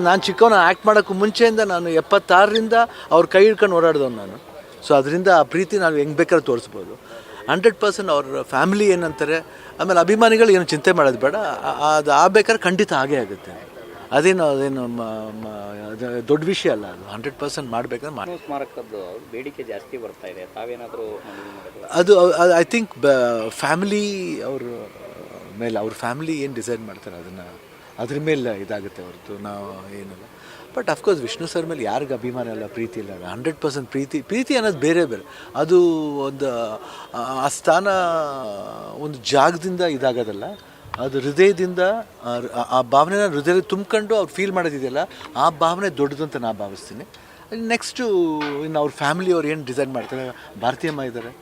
ನಾನು ಚಿಕ್ಕವನ ಆ್ಯಕ್ಟ್ ಮಾಡೋಕ್ಕೂ ಮುಂಚೆಯಿಂದ ನಾನು ಎಪ್ಪತ್ತಾರರಿಂದ ಅವ್ರ ಕೈ ಹಿಡ್ಕೊಂಡು ಓಡಾಡ್ದವ್ನು ನಾನು. ಸೊ ಅದರಿಂದ ಆ ಪ್ರೀತಿ ನಾವು ಹೆಂಗೆ ಬೇಕಾದ್ರೂ ತೋರಿಸ್ಬೋದು. ಹಂಡ್ರೆಡ್ ಪರ್ಸೆಂಟ್ ಅವ್ರ ಫ್ಯಾಮಿಲಿ ಏನಂತಾರೆ ಆಮೇಲೆ ಅಭಿಮಾನಿಗಳು ಏನು ಚಿಂತೆ ಮಾಡೋದು ಬೇಡ. ಆ- ಅದು ಆಗ್ಬೇಕಾದ್ರೆ ಖಂಡಿತ ಆಗೇ ಆಗುತ್ತೆ. ಅದೇನು ಅದೇನು ದೊಡ್ಡ ವಿಷಯ ಅಲ್ಲ ಅದು. ಹಂಡ್ರೆಡ್ ಪರ್ಸೆಂಟ್ ಮಾಡಬೇಕಂದ್ರೆ ಮಾಡಿ. ಸ್ಮಾರಕದ್ದು ಬೇಡಿಕೆ ಜಾಸ್ತಿ ಬರ್ತಾ ಇದೆ. ತಾವೇನಾದರೂ ಅದು ಐ ಥಿಂಕ್ ಫ್ಯಾಮಿಲಿ ಅವರು ಮೇಲೆ ಅವ್ರ ಫ್ಯಾಮಿಲಿ ಏನು ಡಿಸೈಡ್ ಮಾಡ್ತಾರೆ ಅದನ್ನು ಅದ್ರ ಮೇಲೆ ಇದಾಗುತ್ತೆ ಹೊರತು, ನಾವು ಏನಲ್ಲ. ಬಟ್ ಅಫ್ಕೋರ್ಸ್ ವಿಷ್ಣು ಸರ್ ಮೇಲೆ ಯಾರಿಗೂ ಅಭಿಮಾನ ಇಲ್ಲ, ಪ್ರೀತಿ ಇಲ್ಲ ಹಂಡ್ರೆಡ್ ಪರ್ಸೆಂಟ್ ಪ್ರೀತಿ ಪ್ರೀತಿ ಅನ್ನೋದು ಬೇರೆ ಬೇರೆ. ಅದು ಒಂದು, ಆ- ಸ್ಥಾನ ಒಂದು ಜಾಗದಿಂದ ಇದಾಗೋದಲ್ಲ, ಅದು ಹೃದಯದಿಂದ, ಆ ಭಾವನೆನ ಹೃದಯದಲ್ಲಿ ತುಂಬ್ಕೊಂಡು ಅವ್ರು ಫೀಲ್ ಮಾಡೋದಿದೆಯಲ್ಲ, ಆ ಭಾವನೆ ದೊಡ್ಡದು ಅಂತ ನಾನು ಭಾವಿಸ್ತೀನಿ. ನೆಕ್ಸ್ಟು ಇನ್ನು ಅವ್ರ ಫ್ಯಾಮಿಲಿ ಅವ್ರು ಏನು ಡಿಸೈನ್ ಮಾಡ್ತಾರೆ? ಭಾರತೀಯಮ್ಮ ಇದ್ದಾರೆ.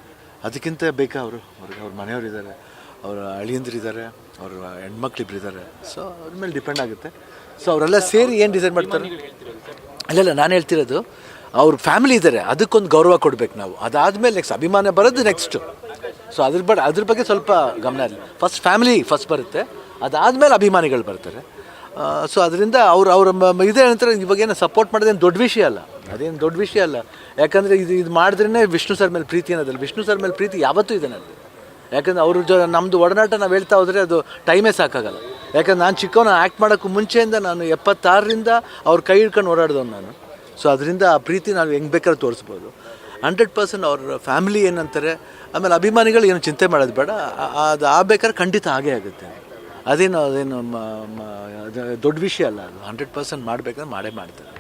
ಅದಕ್ಕಿಂತ ಬೇಕಾ ಅವರು? ಅವ್ರಿಗೆ ಅವ್ರ ಮನೆಯವರು ಇದ್ದಾರೆ. ಅವರ ಅಳಿಯಂದ್ರಿದ್ದಾರೆ ಅವ್ರ ಹೆಣ್ಮಕ್ಳಿಬ್ರು ಇದ್ದಾರೆ ಸೊ ಅದ್ರ ಮೇಲೆ ಡಿಪೆಂಡ್ ಆಗುತ್ತೆ. ಸೊ ಅವರೆಲ್ಲ ಸೇರಿ ಏನು ಡಿಸೈಡ್ ಮಾಡ್ತಾರೆ? ಅಲ್ಲಲ್ಲ ನಾನು ಹೇಳ್ತಿರೋದು ಅವ್ರ ಫ್ಯಾಮಿಲಿ ಇದ್ದಾರೆ ಅದಕ್ಕೊಂದು ಗೌರವ ಕೊಡಬೇಕು ನಾವು. ಅದಾದಮೇಲೆ ನೆಕ್ಸ್ಟ್ ಅಭಿಮಾನ ಬರೋದು ನೆಕ್ಸ್ಟು ಸೊ ಅದ್ರ ಬಡ ಅದ್ರ ಬಗ್ಗೆ ಸ್ವಲ್ಪ ಗಮನ ಇರಲಿ. ಫಸ್ಟ್ ಫ್ಯಾಮಿಲಿ ಫಸ್ಟ್ ಬರುತ್ತೆ ಅದಾದಮೇಲೆ ಅಭಿಮಾನಿಗಳು ಬರ್ತಾರೆ. ಸೊ ಅದರಿಂದ ಅವ್ರು ಅವ್ರ ಇದೇ ನಂತರ ಇವಾಗ ಏನು ಸಪೋರ್ಟ್ ಮಾಡೋದೇನು ದೊಡ್ಡ ವಿಷಯ ಅಲ್ಲ. ಅದೇನು ದೊಡ್ಡ ವಿಷಯ ಅಲ್ಲ. ಯಾಕಂದರೆ ಇದು ಇದು ಮಾಡಿದ್ರೇ ವಿಷ್ಣು ಸರ್ ಮೇಲೆ ಪ್ರೀತಿ ಅನ್ನೋದಲ್ಲ. ವಿಷ್ಣು ಸರ್ ಮೇಲೆ ಪ್ರೀತಿ ಯಾವತ್ತೂ ಇದೆ ನನಗೆ ಯಾಕಂದ್ರೆ ಅವ್ರ ಜೊ ನಮ್ಮದು ಒಡನಾಟ ನಾವು ಹೇಳ್ತಾ ಹೋದರೆ ಅದು ಟೈಮೇ ಸಾಕಾಗಲ್ಲ. ಯಾಕಂದ್ರೆ ನಾನು ಚಿಕ್ಕವನ ಆ್ಯಕ್ಟ್ ಮಾಡೋಕ್ಕೂ ಮುಂಚೆಯಿಂದ ನಾನು ಎಪ್ಪತ್ತಾರರಿಂದ ಅವ್ರ ಕೈ ಹಿಡ್ಕೊಂಡು ಓಡಾಡಿದವನು ನಾನು. ಸೊ ಅದರಿಂದ ಆ ಪ್ರೀತಿ ನಾವು ಹೆಂಗೆ ಬೇಕಾದ್ರೂ ತೋರಿಸ್ಬೋದು. ಹಂಡ್ರೆಡ್ ಪರ್ಸೆಂಟ್ ಅವ್ರ ಫ್ಯಾಮಿಲಿ ಏನಂತಾರೆ, ಆಮೇಲೆ ಅಭಿಮಾನಿಗಳು ಏನು ಚಿಂತೆ ಮಾಡೋದು ಬೇಡ. ಅದು ಆಗ್ಬೇಕಾದ್ರೆ ಖಂಡಿತ ಆಗೇ ಆಗುತ್ತೆ. ಅದೇನು ಅದೇನು ದೊಡ್ಡ ವಿಷಯ ಅಲ್ಲ ಅದು. ಹಂಡ್ರೆಡ್ ಪರ್ಸೆಂಟ್ ಮಾಡಬೇಕಂದ್ರೆ ಮಾಡೇ ಮಾಡ್ತಾರೆ.